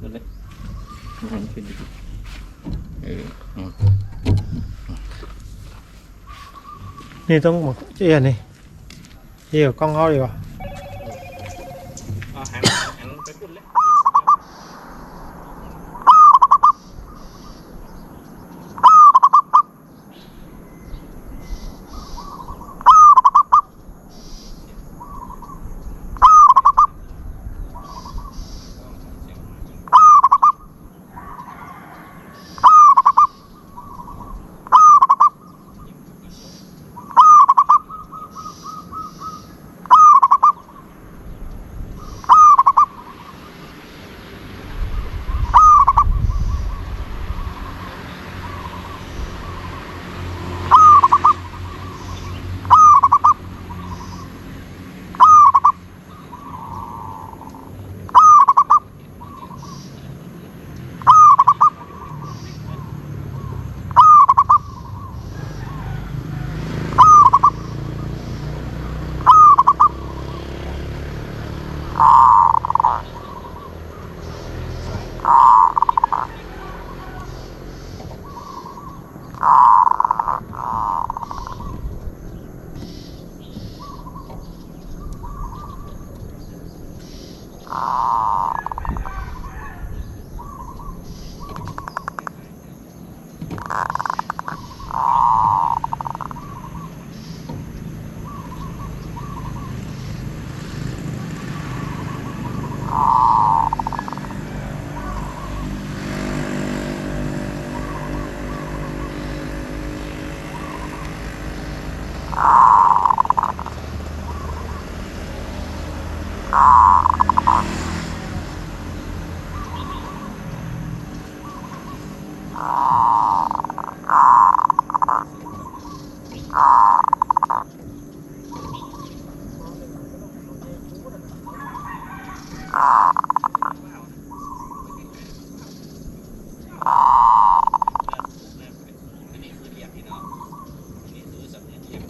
นั่นแหละมันขึ้นดิเอออืม นี่ต้องบอกเอียนี่เอียกล้องเขาดีกว่า พี่น้องนี่คือสำเนียงเลี้ยม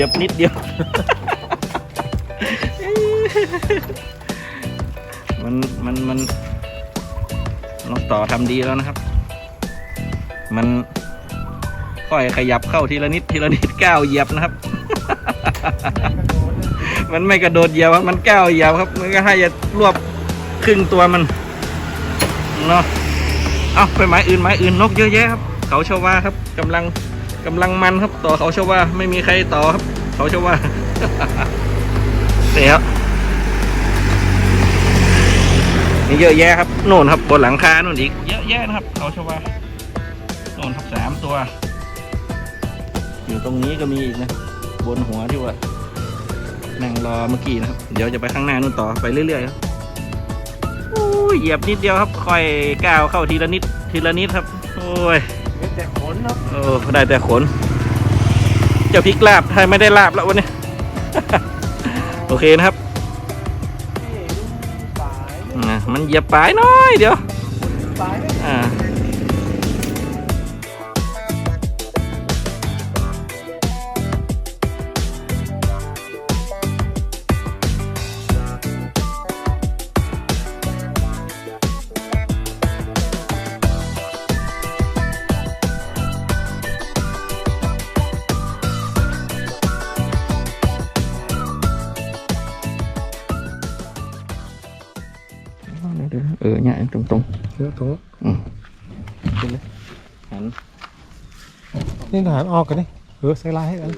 ยียบนิดเดียว มันมันมันน้องต่อทำดีแล้วนะครับ มันค่อยขยับเข้าทีละนิดทีละนิดก้าวเหยียบนะครับ มันไม่กระโดดเหยียบครับมันก้าวเหยียบครับ มันก็ให้จะรวบครึ่งตัวมันเนาะเอาไปไม้อื่นไม้อื่นนกเยอะแยะครับ เขาชวาครับกำลัง กำลังมันครับต่อเขาชว่า ไม่มีใครต่อครับ เขาชว่าเสียครับนี่เยอะแยะครับโน่นครับบนหลังคาโน่นอีกเยอะแยะนะครับ เขาชว่าโน่นครับสามตัว อยู่ตรงนี้ก็มีอีกนะ บนหัวที่ว่านั่งรอเมื่อกี้นะครับ เดี๋ยวจะไปข้างหน้านู่นต่อไปเรื่อยๆครับโอ้ยเหยียบนิดเดียวครับค่อยก้าวเข้าทีละนิดทีละนิดครับ โอ้ย เนาะโอ้ได้แต่ขนเจะพริกลาบไทยไม่ได้ลาบแล้ววันนี้ โอเคนะครับนี่ดูสายอะมันเหยียบปลายน้อยเดี๋ยวสายเนี่ยอ่า ตรงตรงเสือถุงๆอืมขึ้นเลยหันนี่ทหารออกกันนี่เออใส่ลายให้กันน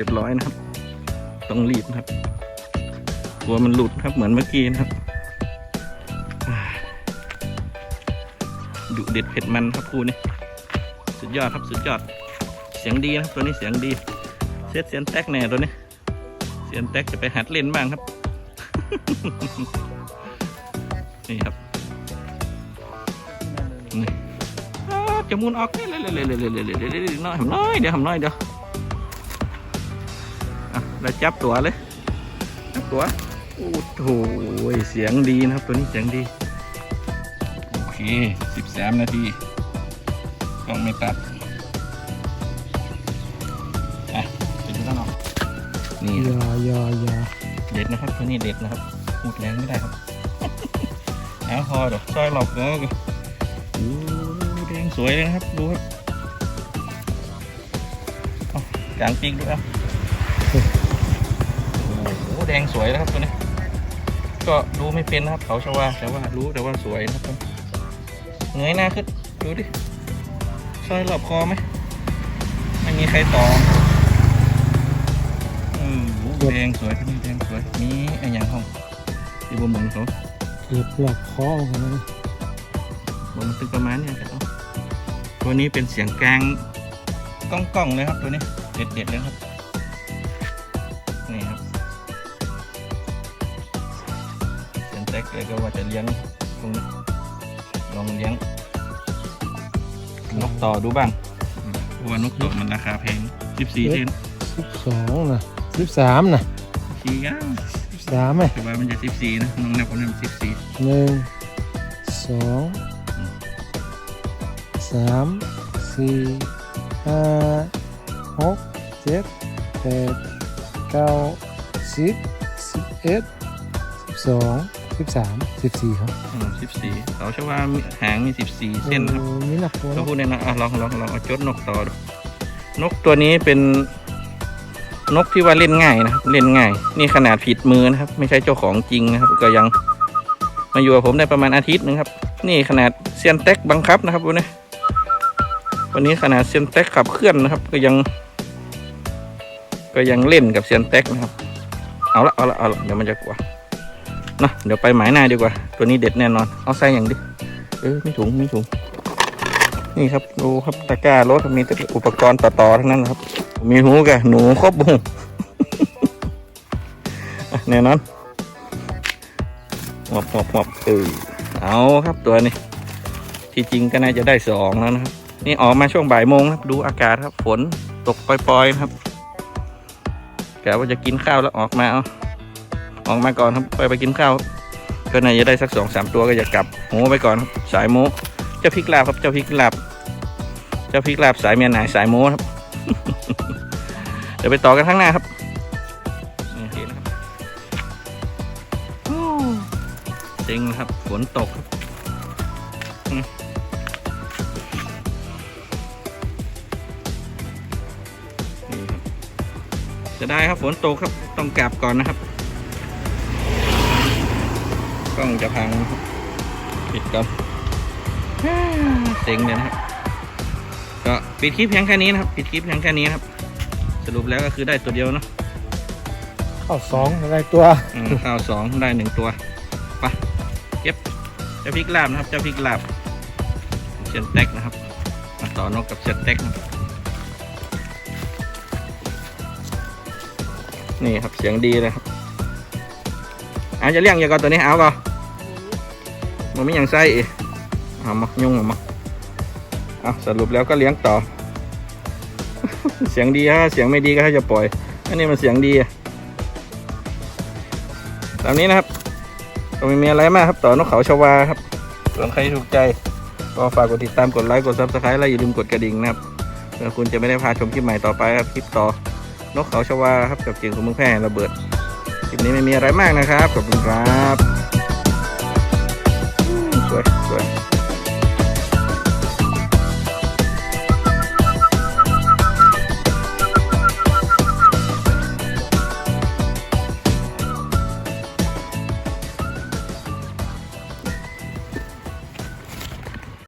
รียบร้อยนะครับ ต้องรีบนะครับ กลัวมันหลุดครับเหมือนเมื่อกี้นะครับดุเด็ดเผ็ดมันครับครูนี่สุดยอดครับสุดยอด เสียงดีนะครับตัวนี้เสียงดีเซตเสียนแตกแน่ตัวนี้ เสียนแตกจะไปหัดเล่นบ้างครับ นี่ครับนี่จะมุนออกเลยเลยเลยเลยเลยเลยเลยน้อยทำน้อยเดี๋ยวทำน้อยเดี๋ยว เราจับตัวเลยจับตัวโอ้โหเสียงดีนะครับตัวนี้เสียงดี โอเคสิบสามนาทีกล้องไม่ตัดอะไปดูด้านนอกนี่อยาอยาอยาเด็ดนะครับตัวนี้เด็ดนะครับพูดแรงไม่ได้ครับเอาพอเดี๋ยวซอยหลอกแล้วก็โอ้แดงสวยเลยนะครับ ดูครับเอากลางปีกดูครับโอ้โห แดงสวยนะครับตัวนี้ ก็ดูไม่เป็นนะครับเขาชวาแต่ว่ารู้แต่ว่าสวยนะครับเงยหน้าขึ้นดูดิซอยหลอบคอไหมไม่มีใครต่ออืมโอ้โหแดงสวยตัวนี้แดงสวยมีไอ้หยังห้องที่บนมือเขาเกือบหลับคอกันนะบนมันตึกประมาณเนี้ครับเอาตัวนี้เป็นเสียงกลางก้องก้องๆเลยครับตัวนี้เด็ดเด็ดๆเลยครับนี่ครับ แตกเลยก็ว่าจะเลี้ยงตรงนี้ลองเลี้ยง นกต่อดูบ้างเพราะว่านกต่อมันราคาแพงสิบสี่เซนสิบสองนะสิบสามนะสี่ก้าสิบสามไหมแต่ว่ามันจะสิบสี่นะน้องนับคนนั้นสิบสี่หนึ่งสองสามสี่ห้าหกเจ็ดแปดเก้าสิบสิบเอ็ดสิบสอง สิบสามสิบสี่ครับสิบสี่เขาเชื่อว่าหางมีสิบสี่เส้นครับโอ้มีหนักตัวก็นะพูดเลยนะอะลองลองลองเอาจดนกต่อดูนกตัวนี้เป็นนกที่ว่าเล่นง่ายนะครับ เล่นง่าย นี่ขนาดผิดมือนะครับ ไม่ใช่เจ้าของจริงนะครับ ก็ยังมาอยู่กับผมได้ประมาณอาทิตย์หนึงครับ นี่ขนาดเซียนเต็กบังคับนะครับวันนี้วันนี้ขนาดเซียนเต็กขับเคลื่อนนะครับ ก็ยัง ก็ยังเล่นกับเซียนเต็กนะครับ เอาละเอาละเอาละเดี๋ยวมันจะกลัว นะเดี๋ยวไปหมายหน้าดีกว่า ตัวนี้เด็ดแน่นอน เอาใส่อย่างดิ เออไม่ถุงไม่ถุง นี่ครับดูครับตะกร้ารถมีแต่อุปกรณ์ต่อต่อๆทั้งนั้นครับ มีหูกับหนูครบบุ้งแน่นอนหมอบหมอบหมอบเออเอาครับตัวนี้ ที่จริงก็น่าจะได้สองแล้วนะครับ นี่ออกมาช่วงบ่ายโมงครับ ดูอากาศครับ ฝนตกปล่อยๆครับกะว่าจะกินข้าวแล้วออกมาเอา ออกมาก่อนครับไปไปกินข้าวก็น่าจะได้สักสองสามตัวก็อย่ากลับโหไปก่อนครับสายโมเจ้าพริกลาบครับเจ้าพริกลาบเจ้าพริกลาบสายเมียนายสายโมครับเดี๋ยวไปต่อกันข้างหน้าครับเห็นนะครับโอ้เซ็งนะครับฝนตกครับจะได้ครับฝนตกครับต้องกลับก่อนนะครับ ล้องจะพังปิดก่อนฮ่าเซ็งเลยนะครับก็ปิดคลิปเพียงแค่นี้นะครับปิดคลิปเพียงแค่นี้นะครับ สรุปแล้วก็คือได้ตัวเดียวเนาะเข้าสองอะไรตัวอืมข้าวสองได้หนึ่งตัวไปเก็บเจ้าพริกลาบนะครับเจ้าพริกลาบเชียนแต็กนะครับมาต่อนกกับเชียนแต็กนะครับนี่ครับเสียงดีเลยครับอาจะเลี้ยงอย่างก่อนตัวนี้เอาเปล่า มันไม่ยังไส้อีกเอามายุ่งเอามาเอาสรุปแล้วก็เลี้ยงต่อ เสียงดีฮะเสียงไม่ดีก็ให้จะปล่อย อันนี้มันเสียงดีอะตามนี้นะครับก็ไม่มีอะไรมากครับ ต่อนกเขาชวาครับ ส่วนใครถูกใจ ก็ฝากกดติดตามกดไลค์กดซับสไครต์และอย่าลืมกดกระดิ่งนะครับเพื่อคุณจะไม่ได้พลาดชมคลิปใหม่ต่อไปครับคลิปต่อนกเขาชวาครับกับเกียงของเมืองแพร่ระเบิดคลิปนี้ไม่มีอะไรมากนะครับขอบคุณครับ Thanks.